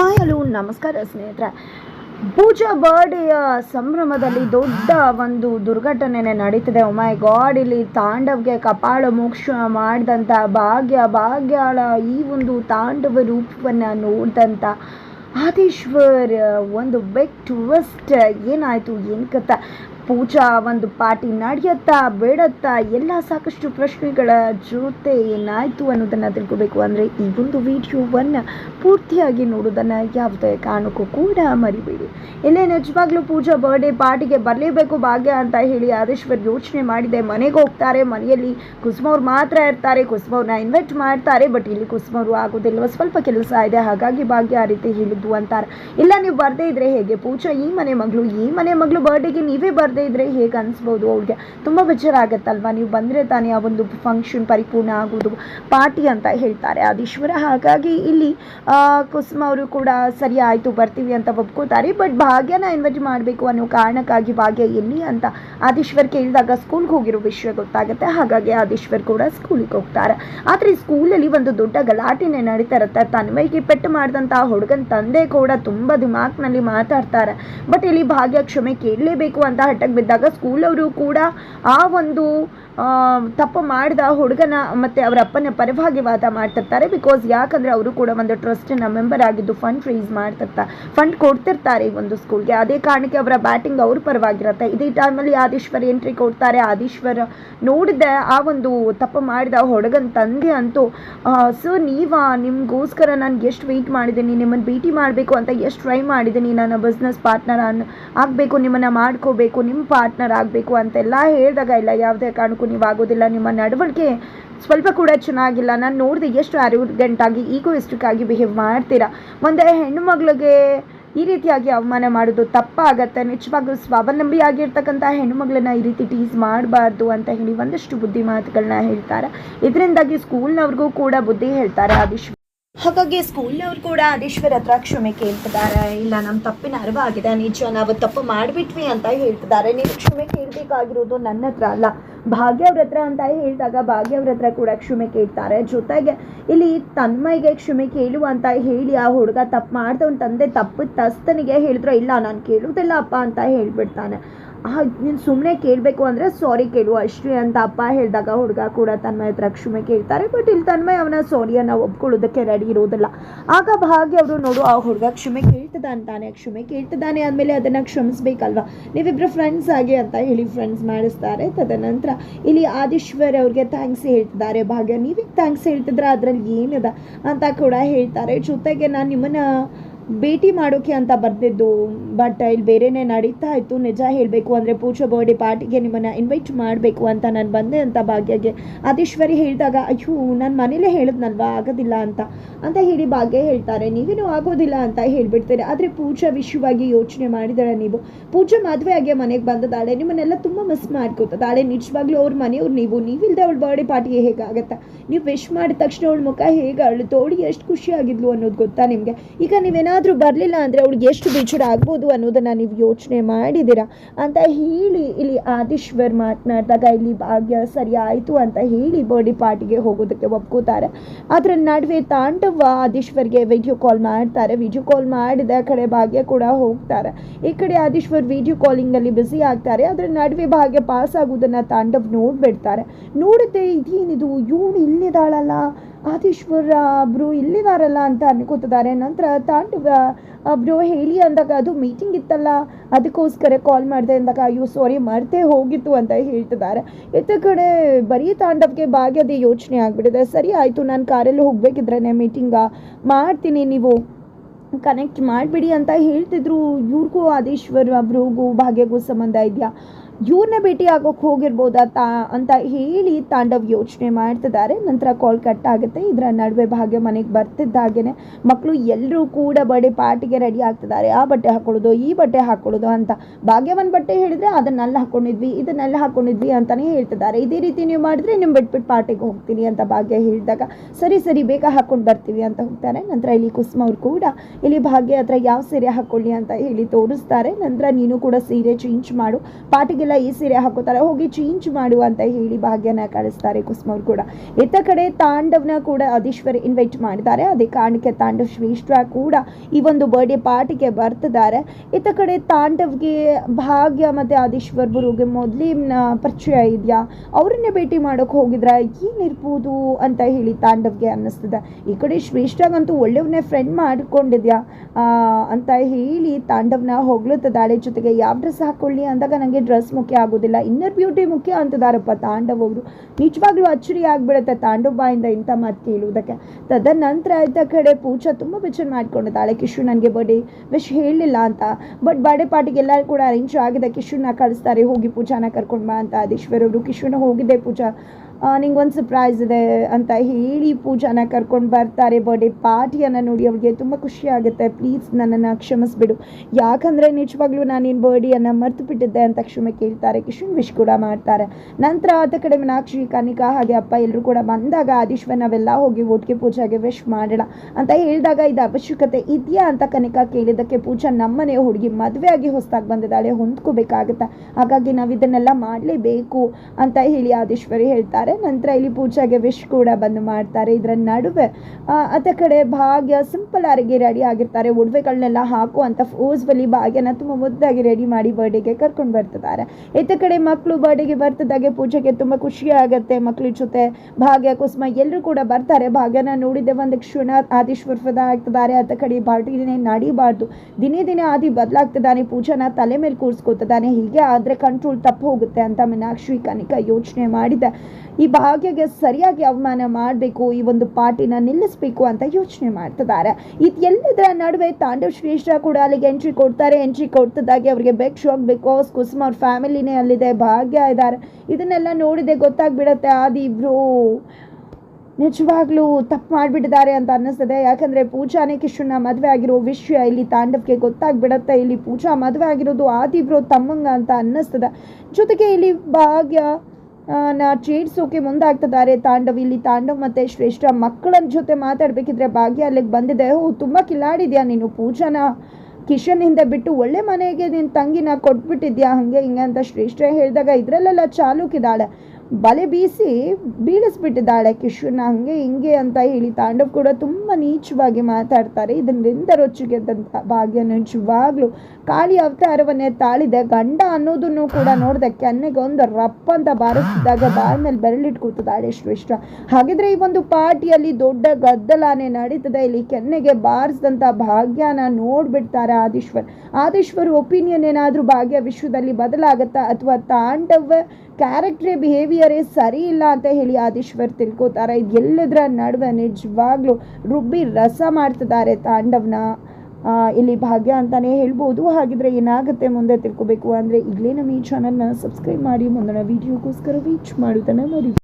Hi, hello, ನಮಸ್ಕಾರ ಸ್ನೇಹಿತರೆ. ಪೂಜಾ ಬರ್ಡೇಯ ಸಂಭ್ರಮದಲ್ಲಿ ದೊಡ್ಡ ಒಂದು ದುರ್ಘಟನೆ ನಡೀತಿದೆ. ಮೈ ಗಾಡ್ ಇಲ್ಲಿ ತಾಂಡವ್ಗೆ ಕಪಾಳ ಮೋಕ್ಷ ಮಾಡಿದಂಥ ಭಾಗ್ಯ, ಭಾಗ್ಯಳ ಈ ಒಂದು ತಾಂಡವ ರೂಪವನ್ನು ನೋಡಿದಂಥ ಆದೇಶ್ವರ್ ಒಂದು ಬೆಗ್ ಟ್ವಿಸ್ಟ್ ಏನಾಯಿತು, ಏನು ಕಥ? ಪೂಜಾ ಒಂದು ಪಾರ್ಟಿ ನಡೆಯತ್ತಾ ಬೇಡತ್ತಾ ಎಲ್ಲ ಸಾಕಷ್ಟು ಪ್ರಶ್ನೆಗಳ ಜೊತೆ ಏನಾಯಿತು ಅನ್ನೋದನ್ನು ತಿಳ್ಕೊಬೇಕು ಅಂದರೆ ಈ ಒಂದು ವಿಡಿಯೋವನ್ನು ಪೂರ್ತಿಯಾಗಿ ನೋಡೋದನ್ನು ಯಾವುದೇ ಕಾರಣಕ್ಕೂ ಕೂಡ ಮರಿಬೇಡಿ. ಇಲ್ಲೇ ನಿಜವಾಗ್ಲೂ ಪೂಜಾ ಬರ್ಡೇ ಪಾರ್ಟಿಗೆ ಬರಲೇಬೇಕು ಭಾಗ್ಯ ಅಂತ ಹೇಳಿ ಆದೇಶ್ವರ್ ಯೋಚನೆ ಮಾಡಿದೆ. ಮನೆಗೆ ಹೋಗ್ತಾರೆ, ಮನೆಯಲ್ಲಿ ಕುಸುಮವ್ರು ಮಾತ್ರ ಇರ್ತಾರೆ. ಕುಸುಮವ್ರನ್ನ ಇನ್ವೈಟ್ ಮಾಡ್ತಾರೆ ಬಟ್ ಇಲ್ಲಿ ಕುಸುಮವ್ರು ಆಗೋದಿಲ್ವ? ಸ್ವಲ್ಪ ಕೆಲಸ ಇದೆ. ಹಾಗಾಗಿ ಭಾಗ್ಯ ಆ ರೀತಿ ಹೇಳಿದ್ದು ಅಂತಾರೆ. ಇಲ್ಲ, ನೀವು ಬರದೇ ಇದ್ರೆ ಹೇಗೆ? ಪೂಜಾ, ಈ ಮನೆ ಮಗಳು, ಈ ಮನೆ ಮಗಳು ಬರ್ಡೇಗೆ ನೀವೇ ಬರದೇ ಇದ್ರೆ ಹೇಗೆ ಅನಿಸ್ಬೋದು ಅವ್ರಿಗೆ ತುಂಬ ಬೇಜಾರಾಗತ್ತಲ್ವಾ? ನೀವು ಬಂದರೆ ತಾನೇ ಆ ಒಂದು ಫಂಕ್ಷನ್ ಪರಿಪೂರ್ಣ ಆಗುವುದು ಪಾರ್ಟಿ ಅಂತ ಹೇಳ್ತಾರೆ. ಆದೀಶ್ವರ ಹಾಗಾಗಿ ಇಲ್ಲಿ ಕುಸುಮ ಅವರು ಕೂಡ ಸರಿ ಆಯಿತು, ಬರ್ತೀವಿ ಅಂತ ಒಪ್ಕೋತಾರೆ. ಬಟ್ ಭಾಗ್ಯನ ಇನ್ವೈಟ್ ಮಾಡಬೇಕು ಅನ್ನೋ ಕಾರಣಕ್ಕಾಗಿ ಭಾಗ್ಯ ಎಲ್ಲಿ ಅಂತ ಆದೀಶ್ವರ್ ಕೇಳಿದಾಗ ಸ್ಕೂಲ್ಗೆ ಹೋಗಿರೋ ವಿಷಯ ಗೊತ್ತಾಗುತ್ತೆ. ಹಾಗಾಗಿ ಆದೀಶ್ವರ್ ಕೂಡ ಸ್ಕೂಲಿಗೆ ಹೋಗ್ತಾರೆ. ಆದರೆ ಸ್ಕೂಲಲ್ಲಿ ಒಂದು ದೊಡ್ಡ ಗಲಾಟೆನೆ ನಡೀತಾ ಇರುತ್ತೆ. ತನ್ಮೈಗೆ ಪೆಟ್ಟು ಮಾಡಿದಂಥ ಹುಡುಗನ ತಂದೆ ಕೂಡ ತುಂಬ ದಿಮಾಕ್ನಲ್ಲಿ ಮಾತಾಡ್ತಾರೆ. ಬಟ್ ಇಲ್ಲಿ ಭಾಗ್ಯ ಕ್ಷಮೆ ಕೇಳಲೇಬೇಕು ಅಂತ ಹಠಕ್ಕೆ ಬಿದ್ದಾಗ ಸ್ಕೂಲವರು ಕೂಡ ಆ ಒಂದು ತಪ್ಪು ಮಾಡಿದ ಹುಡುಗನ ಮತ್ತು ಅವರ ಅಪ್ಪನ ಪರವಾಗಿ ವಾದ ಮಾಡ್ತಿರ್ತಾರೆ ಬಿಕಾಸ್ ಯಾಕಂದರೆ ಅವರು ಕೂಡ ಒಂದು ಟ್ರಸ್ಟಿನ ಮೆಂಬರ್ ಆಗಿದ್ದು ಫಂಡ್ ರೈಸ್ ಮಾಡ್ತಿರ್ತಾರೆ ಫಂಡ್ ಕೊಡ್ತಿರ್ತಾರೆ ಈ ಒಂದು ಸ್ಕೂಲ್ಗೆ ಅದೇ ಕಾರಣಕ್ಕೆ ಅವರ ಬ್ಯಾಟಿಂಗ್ ಅವ್ರ ಪರವಾಗಿರುತ್ತೆ. ಇದೇ ಟೈಮಲ್ಲಿ ಆದೀಶ್ವರ್ ಎಂಟ್ರಿ ಕೊಡ್ತಾರೆ. ಆದೀಶ್ವರ್ ನೋಡಿದೆ ಆ ಒಂದು ತಪ್ಪು ಮಾಡಿದ ಹುಡುಗನ ತಂದೆ ಅಂತೂ ಸೊ ನೀವಾ ನಿಮಗೋಸ್ಕರ ನಾನು ಎಷ್ಟು ವೆಯ್ಟ್ ಮಾಡಿದ್ದೀನಿ, ನಿಮ್ಮನ್ನು ಭೇಟಿ ಮಾಡಬೇಕು ಅಂತ ಎಷ್ಟು ಟ್ರೈ ಮಾಡಿದ್ದೀನಿ, ನನ್ನ ಬಿಸ್ನೆಸ್ ಪಾರ್ಟ್ನರ್ ಆಗಬೇಕು, ನಿಮ್ಮನ್ನು ಮಾಡ್ಕೋಬೇಕು ನಿಮ್ಮ ಪಾರ್ಟ್ನರ್ ಆಗಬೇಕು ಅಂತೆಲ್ಲ ಹೇಳಿದಾಗ ಇಲ್ಲ, ಯಾವುದೇ ಕಾರಣಕ್ಕೂ ನೀವು ಆಗೋದಿಲ್ಲ ನಿಮ್ಮ ನಡವಳಿಕೆ ಸ್ವಲ್ಪ ಕೂಡ ಚೆನ್ನಾಗಿಲ್ಲ. ನಾನು ನೋಡಿದೆ ಎಷ್ಟು ಆಗಿ ಈಗೋಯಿಸ್ಟಿಕ್ ಆಗಿ ಬಿಹೇವ್ ಮಾಡ್ತೀರಾ? ಒಂದು ಹೆಣ್ಣು ಮಗಳಿಗೆ ಈ ರೀತಿಯಾಗಿ ಅವಮಾನ ಮಾಡೋದು ತಪ್ಪಾಗತ್ತೆ? ನಿಜವಾಗ್ಲೂ ಹೆಣ್ಣು ಮಗಳನ್ನ ಈ ರೀತಿ ಟೀಸ್ ಮಾಡಬಾರ್ದು ಅಂತ ಹೇಳಿ ಒಂದಷ್ಟು ಬುದ್ಧಿ ಮಾತುಗಳನ್ನ ಹೇಳ್ತಾರೆ. ಇದರಿಂದಾಗಿ ಸ್ಕೂಲ್ನವ್ರಿಗೂ ಕೂಡ ಬುದ್ಧಿ ಹೇಳ್ತಾರೆ ಆದಿಶ್ವ ಹಾಗಾಗಿ ಸ್ಕೂಲ್ನವ್ರು ಕೂಡ ಆದೀಶ್ವರ್ ಹತ್ರ ಕ್ಷಮೆ ಕೇಳ್ತಿದ್ದಾರೆ. ಇಲ್ಲ ನಮ್ಮ ತಪ್ಪಿನ ಅರಿವಾಗಿದೆ. ನಿಜ, ನಾವು ತಪ್ಪು ಮಾಡಿಬಿಟ್ವಿ ಅಂತ ಹೇಳ್ತಿದ್ದಾರೆ. ನೀವು ಕ್ಷಮೆ ಕೇಳಬೇಕಾಗಿರೋದು ನನ್ನ ಹತ್ರ ಅಲ್ಲ. ಭಾಗ್ಯ ಅವ್ರ ಹತ್ರ ಅಂತ ಹೇಳಿದಾಗ ಭಾಗ್ಯವ್ರತ್ರ ಕೂಡ ಕ್ಷಮೆ ಕೇಳ್ತಾರೆ. ಜೊತೆಗೆ ಇಲ್ಲಿ ತನ್ಮಯ್ಗೆ ಕ್ಷಮೆ ಕೇಳು ಅಂತ ಹೇಳಿ ಆ ಹುಡುಗ ತಪ್ಪು ಮಾಡ್ದವನ ತಂದೆ ತಪ್ಪು ತಸ್ತನಿಗೆ ಹೇಳಿದ್ರು, ಇಲ್ಲ ನಾನು ಕೇಳುವುದಿಲ್ಲ ಅಪ್ಪ ಅಂತ ಹೇಳ್ಬಿಡ್ತಾನೆ. ನೀನು ಸುಮ್ಮನೆ ಕೇಳಬೇಕು ಅಂದರೆ ಸಾರಿ ಕೇಳು ಅಷ್ಟೇ ಅಂತ ಅಪ್ಪ ಹೇಳಿದಾಗ ಹುಡುಗ ಕೂಡ ತನ್ಮಯ ಹತ್ರ ಕ್ಷಮೆ ಕೇಳ್ತಾರೆ ಬಟ್ ಇಲ್ಲಿ ತನ್ಮಯ ಅವನ ಸಾರಿಯನ್ನು ಒಪ್ಕೊಳ್ಳೋದಕ್ಕೆ ರೆಡಿ ಇರೋದಿಲ್ಲ. ಆಗ ಭಾಗ್ಯ ಅವರು ನೋಡು, ಆ ಹುಡುಗ ಕ್ಷಮೆ ಕೇಳ್ತದ ಅಂತಾನೆ ಕ್ಷಮೆ ಕೇಳ್ತದಾನೆ ಆದಮೇಲೆ ಅದನ್ನು ಕ್ಷಮಿಸ್ಬೇಕಲ್ವಾ? ನೀವಿಬ್ಬರು ಫ್ರೆಂಡ್ಸ್ ಆಗಿ ಅಂತ ಹೇಳಿ ಫ್ರೆಂಡ್ಸ್ ಮಾಡಿಸ್ತಾರೆ. ತದನಂತರ ಇಲ್ಲಿ ಆದೀಶ್ವರ್ ಅವ್ರಿಗೆ ಥ್ಯಾಂಕ್ಸ್ ಹೇಳ್ತಿದ್ದಾರೆ. ಭಾಗ್ಯ ನೀವೇ ಥ್ಯಾಂಕ್ಸ್ ಹೇಳ್ತಿದ್ರೆ, ಅದರಲ್ಲಿ ಏನಿದೆ ಅಂತ ಕೂಡ ಹೇಳ್ತಾರೆ. ಜೊತೆಗೆ ನಾನು ನಿಮ್ಮನ್ನು ಭೇಟಿ ಮಾಡೋಕೆ ಅಂತ ಬರ್ತಿದ್ದು ಬಟ್ ಇಲ್ಲಿ ಬೇರೆನೇ ನಡೀತಾ ಇತ್ತು. ನಿಜ ಹೇಳಬೇಕು ಅಂದರೆ ಪೂಜಾ ಬರ್ಡೇ ಪಾರ್ಟಿಗೆ ನಿಮ್ಮನ್ನು ಇನ್ವೈಟ್ ಮಾಡಬೇಕು ಅಂತ ನಾನು ಬಂದೆ ಅಂತ ಭಾಗ್ಯಗೆ. ಆದೀಶ್ವರಿ ಹೇಳಿದಾಗ, ಅಯ್ಯೋ, ನಾನು ಮನೇಲೇ ಹೇಳಿದ್ನಲ್ವಾ? ಆಗೋದಿಲ್ಲ ಅಂತ. ಅಂತ ಹೇಳಿ ಭಾಗ್ಯ ಹೇಳ್ತಾರೆ. ನೀವೇನು ಆಗೋದಿಲ್ಲ ಅಂತ ಹೇಳ್ಬಿಡ್ತೀರಿ. ಆದರೆ ಪೂಜಾ ವಿಷಯವಾಗಿ ಯೋಚನೆ ಮಾಡಿದಾರೆ ನೀವು. ಪೂಜಾ ಮದುವೆ ಆಗಿ ಮನೆಗೆ ಬಂದದಾಳೆ. ನಿಮ್ಮನ್ನೆಲ್ಲ ತುಂಬ ಮಿಸ್ ಮಾಡ್ಕೋತದಾಳೆ. ನಿಜವಾಗ್ಲೂ ಅವ್ರ ಮನೆಯವ್ರು ನೀವು. ನೀವಿಲ್ದೆ ಅವಳ ಬರ್ಡೇ ಪಾರ್ಟಿಗೆ ಹೇಗಾಗತ್ತೆ? ನೀವು ವಿಶ್ ಮಾಡಿದ ತಕ್ಷಣ ಅವಳ ಮುಖ ಹೇಗೆ ಅಳು ತೋಡಿ ಎಷ್ಟು ಖುಷಿಯಾಗಿದ್ಲು ಅನ್ನೋದು ಗೊತ್ತಾ ನಿಮಗೆ? ಈಗ ನೀವೇನಾದರೂ ಬರಲಿಲ್ಲ ಅಂದರೆ ಅವಳಿಗೆ ಎಷ್ಟು ಬೇಜಾರು ಆಗ್ಬೋದು ಅನ್ನೋದನ್ನು ನೀವು ಯೋಚನೆ ಮಾಡಿದ್ದೀರಾ ಅಂತ ಹೇಳಿ ಇಲ್ಲಿ ಆದೀಶ್ವರ್ ಮಾತನಾಡಿದಾಗ ಇಲ್ಲಿ ಭಾಗ್ಯ ಸರಿ ಆಯಿತು ಅಂತ ಹೇಳಿ ಬರ್ಡೇ ಪಾರ್ಟಿಗೆ ಹೋಗೋದಕ್ಕೆ ಒಪ್ಕೋತಾರೆ. ಅದರ ನಡುವೆ ತಾಂಡವ ಆದೀಶ್ವರ್ಗೆ ವಿಡಿಯೋ ಕಾಲ್ ಮಾಡ್ತಾರೆ. ವಿಡಿಯೋ ಕಾಲ್ ಮಾಡಿದ ಕಡೆ ಭಾಗ್ಯ ಕೂಡ ಹೋಗ್ತಾರೆ. ಈ ಕಡೆ ಆದೀಶ್ವರ್ ವಿಡಿಯೋ ಕಾಲಿಂಗಲ್ಲಿ ಬ್ಯುಸಿ ಆಗ್ತಾರೆ. ಅದರ ನಡುವೆ ಭಾಗ್ಯ ಪಾಸ್ ಆಗೋದನ್ನು ತಾಂಡವ್ ನೋಡ್ಬಿಡ್ತಾರೆ. ನೋಡುತ್ತೆ ಇದೇನಿದು? ಇವಳು ಇಲ್ಲಿದ್ದಾಳಲ್ಲ? ಆದೀಶ್ವರ ಬ್ರೋ ಇಲ್ಲಿದಾರಲ್ಲ ಅಂತ ಅನ್ಕೋತಿದ್ದಾರೆ. ನಂತರ ತಾಂಡವ ಬ್ರೋ ಹೇಳಿ ಅಂದಾಗ ಅದು ಮೀಟಿಂಗ್ ಇತ್ತಲ್ಲ, ಅದಕ್ಕೋಸ್ಕರ ಕಾಲ್ ಮಾಡಿದೆ ಅಂದಾಗ, ಅಯ್ಯೋ ಸಾರಿ ಮರ್ತೇ ಹೋಗಿತ್ತು ಅಂತ ಹೇಳ್ತಿದ್ದಾರೆ. ಇತ್ತ ಕಡೆ ಬರೀ ತಾಂಡವ್ಗೆ ಭಾಗ್ಯದ ಯೋಚನೆ ಆಗಿಬಿಟ್ಟಿದೆ. ಸರಿ ಆಯಿತು, ನಾನು ಕಾರಲ್ಲಿ ಹೋಗ್ಬೇಕಿದ್ರೆ ಮೀಟಿಂಗ ಮಾಡ್ತೀನಿ ನೀವು. ಕನೆಕ್ಟ್ ಮಾಡಿಬಿಡಿ ಅಂತ ಹೇಳ್ತಿದ್ರು. ಇವ್ರಿಗೂ ಆದೇಶ್ವರ್ ಬ್ರೋಗೂ ಭಾಗ್ಯಗೂ ಸಂಬಂಧ ಇದೆಯಾ? ಇವ್ರನ್ನ ಭೇಟಿ ಆಗೋಕೆ ಹೋಗಿರ್ಬೋದಾ ತಾ ಅಂತ ಹೇಳಿ ತಾಂಡವ್ ಯೋಚನೆ ಮಾಡ್ತಿದ್ದಾರೆ. ನಂತರ ಕಾಲ್ ಕಟ್ ಆಗುತ್ತೆ. ಇದರ ನಡುವೆ ಭಾಗ್ಯ ಮನೆಗೆ ಬರ್ತಿದ್ದಾಗೇನೆ ಮಕ್ಕಳು ಎಲ್ಲರೂ ಕೂಡ ಬರ್ಡೇ ಪಾರ್ಟಿಗೆ ರೆಡಿ ಆಗ್ತಿದ್ದಾರೆ. ಆ ಬಟ್ಟೆ ಹಾಕೊಳ್ಳೋದು, ಈ ಬಟ್ಟೆ ಹಾಕೊಳ್ಳೋದು ಅಂತ ಭಾಗ್ಯ ಒಂದು ಬಟ್ಟೆ ಹೇಳಿದ್ರೆ ಅದನ್ನೆಲ್ಲ ಹಾಕೊಂಡಿದ್ವಿ, ಇದನ್ನೆಲ್ಲ ಹಾಕೊಂಡಿದ್ವಿ ಅಂತಲೇ ಹೇಳ್ತಿದ್ದಾರೆ. ಇದೇ ರೀತಿ ನೀವು ಮಾಡಿದ್ರೆ ನಿಮ್ಮ ಬಿಟ್ಬಿಟ್ಟು ಪಾರ್ಟಿಗೆ ಹೋಗ್ತೀನಿ ಅಂತ ಭಾಗ್ಯ ಹೇಳಿದಾಗ ಸರಿ ಸರಿ, ಬೇಗ ಹಾಕೊಂಡು ಬರ್ತೀವಿ ಅಂತ ಹೋಗ್ತಾರೆ. ನಂತರ ಇಲ್ಲಿ ಕುಸುಮ ಅವ್ರು ಕೂಡ ಇಲ್ಲಿ ಭಾಗ್ಯ ಹತ್ರ ಯಾವ ಸೀರೆ ಹಾಕೊಳ್ಳಿ ಅಂತ ಹೇಳಿ ತೋರಿಸ್ತಾರೆ. ನಂತರ ನೀನು ಕೂಡ ಸೀರೆ ಚೇಂಜ್ ಮಾಡು, ಪಾರ್ಟಿಗೆಲ್ಲ ಅಲ್ಲ ಈ ಸೀರೆ ಹಾಕೋತಾರೆ. ಹೋಗಿ ಚೇಂಜ್ ಮಾಡು ಅಂತ ಹೇಳಿ ಭಾಗ್ಯನ ಕಳಿಸ್ತಾರೆ ಕುಸುಮ ಅವ್ರು ಕೂಡ. ಇತ್ತ ಕಡೆ ತಾಂಡವ್ನ ಕೂಡ ಅಧೀಶ್ವರ್ ಇನ್ವೈಟ್ ಮಾಡಿದ್ದಾರೆ. ಅದೇ ಕಾರಣಕ್ಕೆ ತಾಂಡವ್ ಶ್ರೇಷ್ಠ ಕೂಡ ಈ ಒಂದು ಬರ್ಡೇ ಪಾರ್ಟಿಗೆ ಬರ್ತಿದ್ದಾರೆ. ಇತ್ತ ಕಡೆ ತಾಂಡವ್ಗೆ ಭಾಗ್ಯ ಮತ್ತು ಆದೀಶ್ವರ್ ಬರೋಗೆ ಮೊದಲೇ ಪರಿಚಯ ಇದೆಯಾ? ಅವ್ರನ್ನೇ ಭೇಟಿ ಮಾಡೋಕೆ ಹೋಗಿದ್ರ? ಏನಿರ್ಬೋದು ಅಂತ ಹೇಳಿ ತಾಂಡವ್ಗೆ ಅನ್ನಿಸ್ತದೆ. ಈ ಕಡೆ ಶ್ರೇಷ್ಠಗಂತೂ ಒಳ್ಳೆಯವನ್ನೇ ಫ್ರೆಂಡ್ ಮಾಡ್ಕೊಂಡಿದ್ಯಾ? ಅಂತ ಹೇಳಿ ತಾಂಡವ್ನ ಹೊಗಳುತ್ತದಾಳೆ ಜೊತೆಗೆ, ಯಾವ ಡ್ರೆಸ್ ಹಾಕೊಳ್ಳಿ? ಅಂದಾಗ ನನಗೆ ಡ್ರೆಸ್ ಮುಖ್ಯ ಆಗೋದಿಲ್ಲ ಇನ್ನರ್ ಬ್ಯೂಟಿ ಮುಖ್ಯ ಅಂತಿದಾರಪ್ಪ ತಾಂಡವ್ ಅವರು. ನಿಜವಾಗ್ಲೂ ಅಚ್ಚರಿ ಆಗಿಬಿಡುತ್ತೆ ತಾಂಡವ್ ಬಾಯಿಂದ ಇಂಥ ಮಾತು ಕೇಳುವುದಕ್ಕೆ. ತದನಂತರ ಆಯ್ತ ಕಡೆ ಪೂಜಾ ತುಂಬ ಬೆಚ್ಚನ್ ಮಾಡ್ಕೊಂಡಿದ್ದಾಳೆ. ಕಿಶು ನನಗೆ ಬರ್ಡೇ ವಿಶ್ ಹೇಳಲಿಲ್ಲ ಅಂತ. ಬಟ್ ಬರ್ಡೇ ಪಾರ್ಟಿಗೆ ಎಲ್ಲರೂ ಕೂಡ ಅರೇಂಜ್ ಆಗಿದೆ. ಕಿಶುನ ಕಳಿಸ್ತಾರೆ. ಹೋಗಿ ಪೂಜಾನ ಕರ್ಕೊಂಡು ಬಾ ಅಂತ ಆದೀಶ್ವರ್ ಅವರು. ಕಿಶುನ ಹೋಗಿದೆ ಪೂಜಾ. ನಿಂಗೊಂದು ಸರ್ಪ್ರೈಸ್ ಇದೆ ಅಂತ ಹೇಳಿ ಪೂಜಾನ ಕರ್ಕೊಂಡು ಬರ್ತಾರೆ ಬರ್ಡೇ ಪಾರ್ಟಿಯನ್ನು ನೋಡಿ ಅವ್ರಿಗೆ ತುಂಬ ಖುಷಿ ಆಗುತ್ತೆ. ಪ್ಲೀಸ್ ನನ್ನನ್ನು ಕ್ಷಮಿಸ್ಬಿಡು. ಯಾಕಂದರೆ ನಿಜವಾಗ್ಲೂ ನಾನು ನಿನ್ನ ಬರ್ಡಿಯನ್ನು ಮರ್ತು ಬಿಟ್ಟಿದ್ದೆ ಅಂತ ಕ್ಷಮೆ ಕೇಳ್ತಾರೆ. ಕಿಶನ್ ವಿಶ್ ಕೂಡ ಮಾಡ್ತಾರೆ. ನಂತರ ಆದ ಕಡೆ ಮೀನಾಕ್ಷಿ, ಕನಿಕಾ ಹಾಗೆ ಅಪ್ಪ ಎಲ್ಲರೂ ಕೂಡ ಬಂದಾಗ ಆದೀಶ್ವ ನಾವೆಲ್ಲ ಹೋಗಿ ಒಟ್ಟಿಗೆ ಪೂಜಾಗೆ ವಿಶ್ ಮಾಡೋಣ ಅಂತ ಹೇಳಿದಾಗ ಇದು ಅವಶ್ಯಕತೆ ಇದೆಯಾ ಅಂತ ಕನಿಕಾ ಕೇಳಿದ್ದಕ್ಕೆ ಪೂಜಾ ನಮ್ಮನೆ ಹುಡುಗಿ ಮದುವೆ ಆಗಿ ಹೊಸದಾಗಿ ಬಂದಿದ್ದಾಳೆ. ಹೊಂದ್ಕೋಬೇಕಾಗುತ್ತೆ. ಹಾಗಾಗಿ ನಾವು ಇದನ್ನೆಲ್ಲ ಮಾಡಲೇಬೇಕು ಅಂತ ಹೇಳಿ ಆದೀಶ್ವರಿ ಹೇಳ್ತಾರೆ. ನಂತರ ಇಲ್ಲಿ ಪೂಜೆಗೆ ವಿಶ್ ಕೂಡ ಬಂದು ಮಾಡ್ತಾರೆ. ಇದರ ನಡುವೆ ಆ, ಕಡೆ ಭಾಗ್ಯ ಸಿಂಪಲ್ ಆಗಿ ರೆಡಿ ಆಗಿರ್ತಾರೆ. ಒಡವೆಗಳನ್ನೆಲ್ಲ ಹಾಕುವಂಥ ಅಂತ ಫೋರ್ಸ್ಬಲಿ ಭಾಗ್ಯನ ತುಂಬ ಮುದ್ದಾಗಿ ರೆಡಿ ಮಾಡಿ ಬರ್ಡೇಗೆ ಕರ್ಕೊಂಡು ಬರ್ತಿದ್ದಾರೆ. ಇತ್ತ ಕಡೆ ಮಕ್ಕಳು ಬರ್ಡೇಗೆ ಬರ್ತಿದ್ದಾಗೆ ಪೂಜೆಗೆ ತುಂಬ ಖುಷಿ ಆಗುತ್ತೆ ಮಕ್ಕಳ ಜೊತೆ. ಭಾಗ್ಯ ಕುಸುಮ ಎಲ್ಲರೂ ಕೂಡ ಬರ್ತಾರೆ. ಭಾಗ್ಯನ ನೋಡಿದ್ದೆ ಒಂದು ಕ್ಷಣ ಆದಿಶ್ವರ್ಫದ ಆಗ್ತಿದ್ದಾರೆ. ಅತ್ತ ಕಡೆ ಪಾರ್ಟಿನೇ ನಡಿಬಾರ್ದು. ದಿನೇ ದಿನೇ ಆದಿ ಬದಲಾಗ್ತಿದ್ದಾನೆ. ಪೂಜಾನ ತಲೆ ಮೇಲೆ ಕೂರಿಸ್ಕೊತಿದ್ದಾನೆ. ಹೀಗೆ ಆದರೆ ಕಂಟ್ರೋಲ್ ತಪ್ಪು ಹೋಗುತ್ತೆ ಅಂತ ಮೀನಾಕ್ಷಿ ಕನಿಕ ಯೋಚನೆ ಮಾಡಿದ್ದೆ ಈ ಭಾಗ್ಯಗೆ ಸರಿಯಾಗಿ ಅವಮಾನ ಮಾಡಬೇಕು, ಈ ಒಂದು ಪಾರ್ಟಿನ ನಿಲ್ಲಿಸಬೇಕು ಅಂತ ಯೋಚನೆ ಮಾಡ್ತಿದ್ದಾರೆ. ಇದು ಎಲ್ಲದರ ನಡುವೆ ತಾಂಡವ್ ಶ್ರೇಷ್ಠ ಕೂಡ ಅಲ್ಲಿಗೆ ಎಂಟ್ರಿ ಕೊಡ್ತಾರೆ. ಎಂಟ್ರಿ ಕೊಡ್ತಿದ್ದಾಗೆ ಅವರಿಗೆ ಬೆಕ್ ಶಾಕ್ ಬಿಕಾಸ್ ಕುಸುಮ ಅವ್ರ ಫ್ಯಾಮಿಲಿನೇ ಅಲ್ಲಿದೆ. ಭಾಗ್ಯ ಇದ್ದಾರೆ. ಇದನ್ನೆಲ್ಲ ನೋಡಿದೆ ಗೊತ್ತಾಗ್ಬಿಡತ್ತೆ, ಆದಿ ಇಬ್ರು ನಿಜವಾಗ್ಲೂ ತಪ್ಪು ಮಾಡಿಬಿಟ್ಟಿದ್ದಾರೆ ಅಂತ ಅನ್ನಿಸ್ತದೆ. ಯಾಕಂದರೆ ಪೂಜಾನೇ ಕಿಶುನ ಮದುವೆ ಆಗಿರೋ ವಿಷಯ ಇಲ್ಲಿ ತಾಂಡವ್ಗೆ ಗೊತ್ತಾಗ್ಬಿಡತ್ತೆ. ಇಲ್ಲಿ ಪೂಜಾ ಮದುವೆ ಆಗಿರೋದು ಆದಿಬ್ರು ತಮ್ಮಂಗ ಅಂತ ಅನ್ನಿಸ್ತದೆ. ಜೊತೆಗೆ ಇಲ್ಲಿ ಭಾಗ್ಯ ನ ಚೇಡ್ಸೋಕೆ ಮುಂದಾಗ್ತಿದ್ದಾರೆ. ತಾಂಡವ್, ಇಲ್ಲಿ ತಾಂಡವ್ ಮತ್ತೆ ಶ್ರೇಷ್ಠ ಮಕ್ಕಳ ಜೊತೆ ಮಾತಾಡಬೇಕಿದ್ರೆ ಭಾಗ್ಯ ಅಲ್ಲಿಗೆ ಬಂದಿದೆ. ಓ, ತುಂಬ ಕಿಲಾಡಿದ್ಯಾ ನೀನು ಪೂಜಾನ? ಕಿಶನ್ ಹಿಂದೆ ಬಿಟ್ಟು ಒಳ್ಳೆ ಮನೆಗೆ ನಿನ್ನ ತಂಗಿನ ಕೊಟ್ಬಿಟ್ಟಿದ್ಯಾ? ಹಂಗೆ ಹಿಂಗೆ ಅಂತ ಶ್ರೇಷ್ಠ ಹೇಳಿದಾಗ ಇದರಲ್ಲೆಲ್ಲ ಚಾಲೂಕಿದ್ದಾಳೆ ಬಲೆ ಬೀಸಿ ಬೀಳಿಸ್ಬಿಟ್ಟಿದ್ದಾಳೆ ಕಿಶುನ. ಹಂಗೆ ಹಿಂಗೆ ಅಂತ ಹೇಳಿ ತಾಂಡವ್ ಕೂಡ ತುಂಬ ನೀಚವಾಗಿ ಮಾತಾಡ್ತಾರೆ. ಇದರಿಂದ ರೊಚ್ಚಿಗೆದ್ದಂಥ ಭಾಗ್ಯ ನಿಜವಾಗ್ಲೂ ಕಾಳಿ ಅವತಾರವನ್ನೇ ತಾಳಿದೆ. ಗಂಡ ಅನ್ನೋದನ್ನು ಕೂಡ ನೋಡಿದೆ ಕೆನ್ನೆಗೆ ಒಂದು ರಪ್ಪ ಅಂತ ಬಾರಿಸಿದಾಗ ಬಾಳ ಮೇಲೆ ಬೆರಳಿಟ್ಟು ಕೂತಿದ್ದಾಳೆ ಇಷ್ಟ ಹಾಗಿದ್ರೆ ಈ ಒಂದು ಪಾರ್ಟಿಯಲ್ಲಿ ದೊಡ್ಡ ಗದ್ದಲಾನೆ ನಡೀತದೆ. ಇಲ್ಲಿ ಕೆನ್ನೆಗೆ ಬಾರಿಸಿದಂಥ ಭಾಗ್ಯನ ನೋಡ್ಬಿಡ್ತಾರೆ ಆದೀಶ್ವರ್. ಆದೀಶ್ವರ್ ಒಪಿನಿಯನ್ ಏನಾದರೂ ಭಾಗ್ಯ ವಿಶ್ವದಲ್ಲಿ ಬದಲಾಗತ್ತಾ ಅಥವಾ ತಾಂಡವ ಕ್ಯಾರೆಕ್ಟ್ರೇ ಬಿಹೇವಿಯರೇ ಸರಿ ಇಲ್ಲ ಅಂತ ಹೇಳಿ ಆದೀಶ್ವರ್ ತಿಳ್ಕೊತಾರೆ. ಇದು ಎಲ್ಲದರ ನಡುವೆ ನಿಜವಾಗ್ಲೂ ರುಬ್ಬಿ ರಸ ಮಾಡ್ತಿದ್ದಾರೆ ತಾಂಡವ್ನ. ಇಲ್ಲಿ ಭಾಗ್ಯ ಅಂತಾನೆ ಹೇಳ್ಬೋದು. ಹಾಗಿದ್ರೆ ಏನಾಗುತ್ತೆ ಮುಂದೆ ತಿಳ್ಕೊಬೇಕು. ಅಂದರೆ ಈಗಲೇ ನಮ್ಮ ಈ ಚಾನಲ್ನ ಸಬ್ಸ್ಕ್ರೈಬ್ ಮಾಡಿ. ಮುಂದಿನ ವೀಡಿಯೋಗೋಸ್ಕರ ವೀಚ್ ಮಾಡೋದನ್ನು ಮರಿ